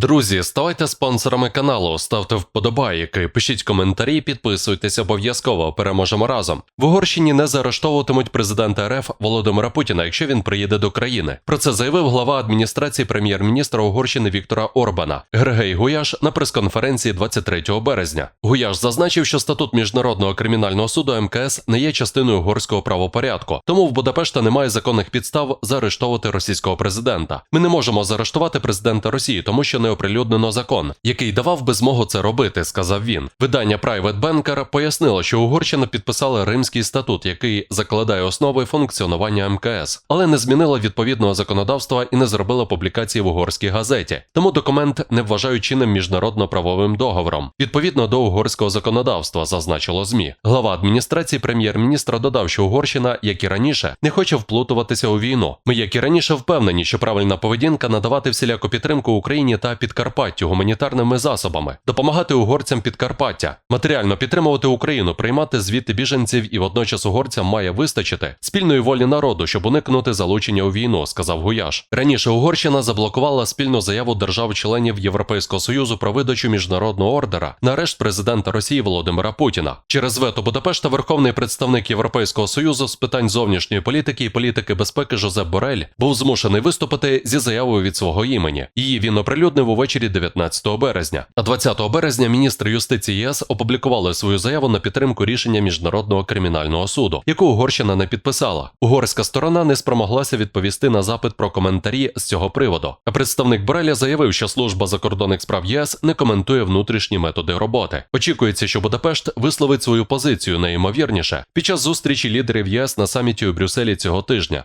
Друзі, ставайте спонсорами каналу, ставте вподобайки, пишіть коментарі, підписуйтесь обов'язково. Переможемо разом. В Угорщині не заарештовуватимуть президента РФ Володимира Путіна, якщо він приїде до країни. Про це заявив глава адміністрації прем'єр-міністра Угорщини Віктора Орбана Григей Гуяш на прес-конференції 23 березня. Гуяш зазначив, що статут міжнародного кримінального суду МКС не є частиною угорського правопорядку, тому в Будапешта немає законних підстав заарештовувати російського президента. Ми не можемо заарештувати президента Росії, тому що не оприлюднено закон, який давав би змогу це робити, сказав він. Видання Private Banker пояснило, що Угорщина підписала Римський статут, який закладає основи функціонування МКС, але не змінила відповідного законодавства і не зробила публікації в угорській газеті. Тому документ не вважають чинним міжнародно-правовим договором. Відповідно до угорського законодавства, зазначило ЗМІ. Глава адміністрації прем'єр-міністра додав, що Угорщина, як і раніше, не хоче вплутуватися у війну. Ми, як і раніше, впевнені, що правильна поведінка надавати всіляку підтримку Україні та Підкарпаттю гуманітарними засобами, допомагати угорцям Підкарпаття, матеріально підтримувати Україну, приймати звідти біженців і водночас угорцям має вистачити спільної волі народу, щоб уникнути залучення у війну, сказав Гуяш. Раніше Угорщина заблокувала спільну заяву держав-членів Європейського союзу про видачу міжнародного ордера на арешт президента Росії Володимира Путіна. Через вето Будапешта верховний представник Європейського союзу з питань зовнішньої політики і політики безпеки Жозеп Борель був змушений виступити зі заявою від свого імені. Її він оприлюднив увечері 19 березня. А 20 березня міністр юстиції ЄС опублікували свою заяву на підтримку рішення міжнародного кримінального суду, яку Угорщина не підписала. Угорська сторона не спромоглася відповісти на запит про коментарі з цього приводу. А представник Бореля заявив, що служба закордонних справ ЄС не коментує внутрішні методи роботи. Очікується, що Будапешт висловить свою позицію найімовірніше під час зустрічі лідерів ЄС на саміті у Брюсселі цього тижня.